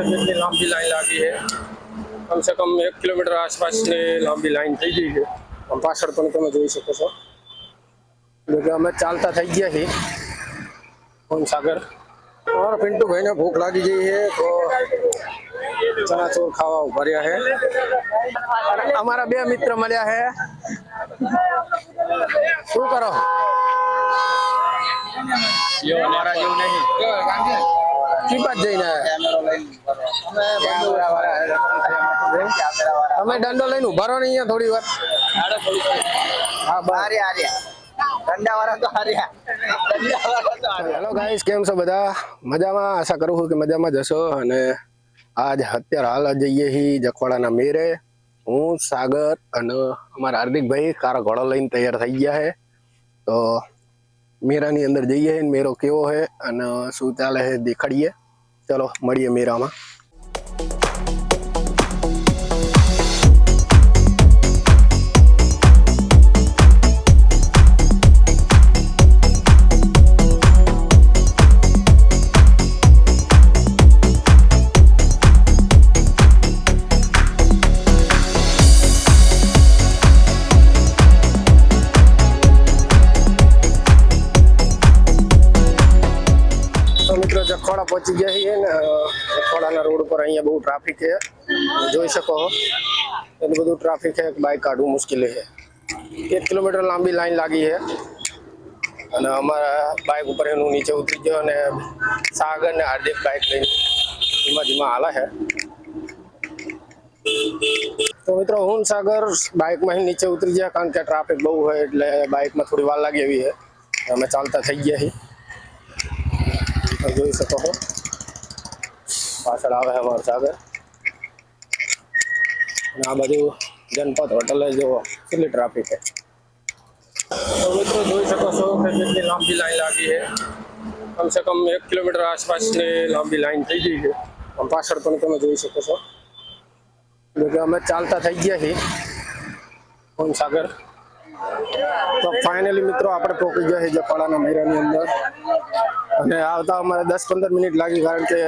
तक इतनी लंबी लाइन लगी है कम से कम एक किलोमीटर आसपास ने લાંબી લાઈન થઈ ગઈ છે આમ પાછળ પણ તમે જોઈ શકો છો એટલે કે અમે ચાલતા થઈ ગયા છીએ ફોન સાગર और पिंटू भाई ने भूख लगी गई है तो चना चोर ખાવા ઉભા રહ્યા છે અમારા બે મિત્ર મળ્યા છે શું કરો યો અમારા જેવું નહીં తిపట్ జైన కెమెరా లైన్ પર અમે બોલવા વાળા હે કે કેમેરા વાળા અમે ડંડો લઈને ઉભા રો ને અહીંયા થોડી વાત હા બારિયા આરિયા ડંડા વાળા તો આરિયા ડંડા વાળા તો હેલો ગાઈસ કેમ છો બધા મજામાં આશા કરું છું કે મજામાં જ હશો અને આજ અત્યાર હાલ જઈએ છીએ જકવાળાના મેરે હું સાગર અને અમારા હાર્દિક ભાઈ કાર ઘોળો લઈને તૈયાર થઈ ગયા છે તો મેરાની અંદર જઈએ અને મેરો કેવો છે અને શું ચાલે છે દેખાડીએ ચલો મળીએ મેરામાં અહીંયા બહુ ટ્રાફિક છે જોઈ શકો છો એટલે બહુ ટ્રાફિક છે બાઈક આડું મુશ્કેલી છે 1 કિલોમીટર લાંબી લાઈન લાગી છે અને અમારું બાઈક ઉપર એનું નીચે ઉતરી ગયો અને સાગર અને હર્દેવ બાઈક લઈને ધીમે ધીમે આલે છે તો મિત્રો હું સાગર બાઈક માં નીચે ઉતરી ગયો કારણ કે ટ્રાફિક બહુ હોય એટલે બાઈક માં થોડી વાર લાગી આવી છે અમે ચાંતા થઈ ગયા છીએ આ જો શકો છો पाचड़ आए हैं वरसागर आ बाजु जनपद होटल है जो कितनी ट्राफिक है तो मित्रों जो सको कितनी लांबी लाइन लागी है कम से कम एक किलोमीटर आसपास ने लांबी लाइन थी गई है हम पाचड़ पर तुम जो सको क्योंकि हमें चालता थी गया ही कौन सागर तो फाइनली मित्रों आप पहुंच गए हैं जपाड़ा ना मेरा अंदर અને આવતા અમારે દસ પંદર મિનિટ લાગી કારણ કે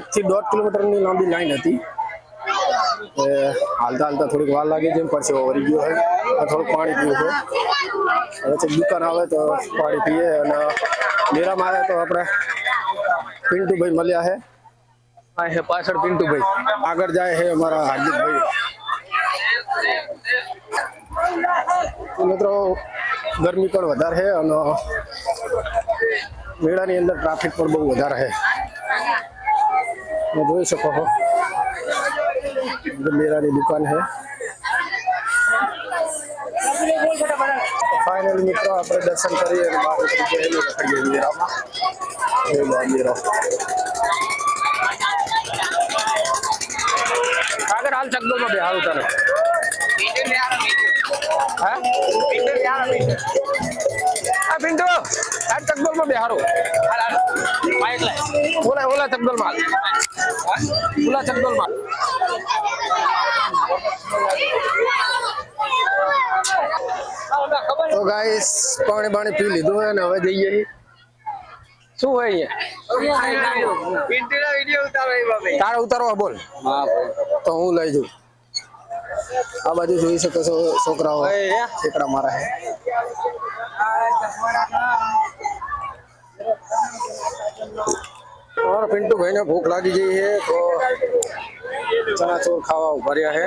એકથી દોઢ કિલોમીટરની લાંબી લાઈન હતી હાલતા હાલતા થોડીક વાર લાગે છે પરસેવો વળી ગયો છે થોડુંક પાણી પીવું છે હવે છે દુકાન આવે તો પાણી પીએ અને ડેરામાં આવે તો આપણે પિન્ટુભાઈ મળ્યા છે આ હે પાછળ પિન્ટુભાઈ આગળ જાય છે અમારા હાર્દિકભાઈ મિત્રો ગરમી પણ વધારે છે અને મેળાની અંદર ટ્રાફિક પણ બહુ વધારે છે જોઈ શકો છો મેળાની દુકાન છે ફાઇનલ મિત્રો આપણે દર્શન કરીએ અને બાર રખડીએ મેળામાં એ બાંધીરો આગળ હાલ શબ્દોમાં બે હાલ તને હા આ આ તકદોલ માં બેહારો ઓલા ઓલા તકદોલ માં ઓલા તકદોલ માં તો ગાઈસ પાણી પાણી પી લીધું અને હવે જઈએ શું હોય અહીંયા તારો ઉતારો બોલ તો હું લઈ જઉં આ બાજુ જોઈ શકો છો છોકરાઓ છોકરા મારા હે और पिंटू भाई ने भूख लागी गई है तो चना चोर खावा उभरिया है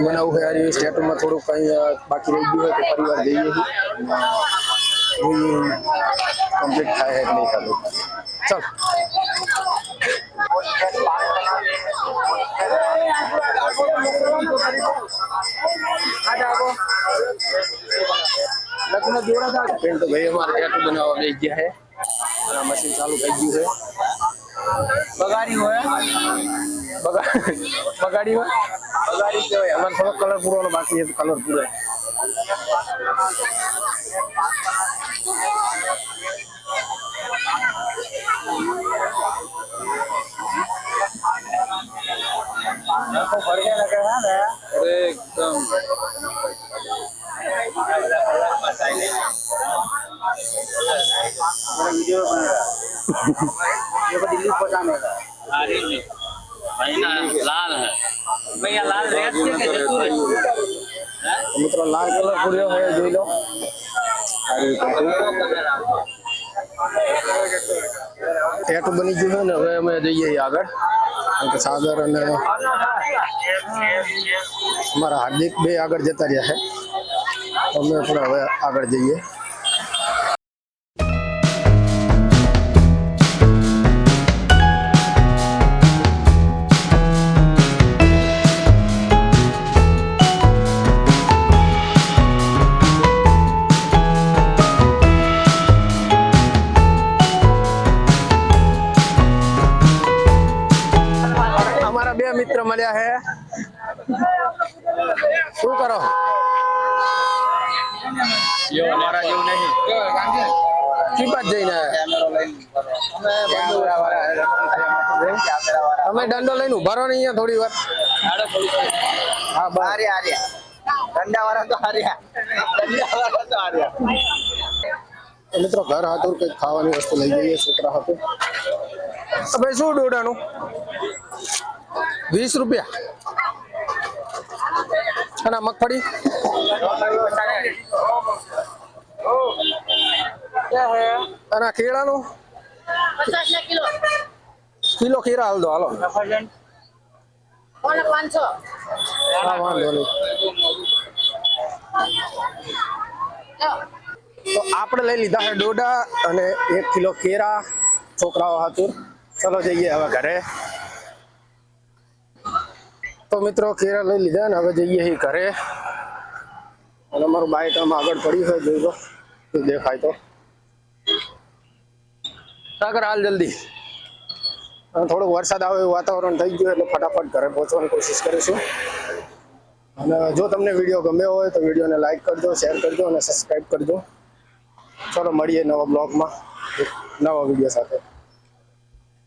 સ્ટેટુ બનાવવું હોય આ સ્ટેટુમાં થોડું કંઈ બાકી રહી ગયું હોય તો પરિવાર જઈએ કમ્પ્લીટ થાય હે નહીં ખાલી ચાલ पेन तो भाई हमारे टैटू बना हुआ बेच गया है हमारा मशीन चालू कर दी है बगारी हुआ है બગાડીમાં બગાડી કહેવાય અમારે થોડો કલર પૂરવાનો બાકી છે કલર પૂરે એકદમ वीडियो बन रहा है ये दिल्ली पहुंचाने का मित्र लाल कलर पूरे हो जो लो एट बनी गई है ना हमें जाइए आगे अंक सागर ने हमारा हार्दिक भी आगे जता रहा हमें थोड़ा आगे जाइए મળ્યા છે શું કરો તમે દંડો લઈને ઉભા રહો ને અહીંયા થોડી વાર વાળા તો મિત્રો ઘર હતું કઈ ખાવાની વસ્તુ લઈ જઈએ છોકરા હાથે શું ડોડાનું વીસ રૂપિયા અને મગફળી અને કેળાનું કિલો ખીરા હાલ દો હાલો તો આપણે લઈ લીધા છે ડોડા અને એક કિલો કેરા છોકરાઓ હતું ચલો જઈએ હવે ઘરે તો મિત્રો કેરા લઈ લીધા ને હવે જઈએ એ ઘરે અને અમારું બાઈક આમ આગળ પડ્યું હોય જોઈ તો દેખાય તો સાગર હાલ જલ્દી થોડોક વરસાદ આવે એવું વાતાવરણ થઈ ગયું એટલે ફટાફટ ઘરે પહોંચવાની કોશિશ કરીશું અને જો તમને વિડીયો ગમે હોય તો વિડીયોને લાઇક કરજો શેર કરજો અને સબસ્ક્રાઈબ કરજો ચાલો મળીએ નવા બ્લોગમાં નવા વિડીયો સાથે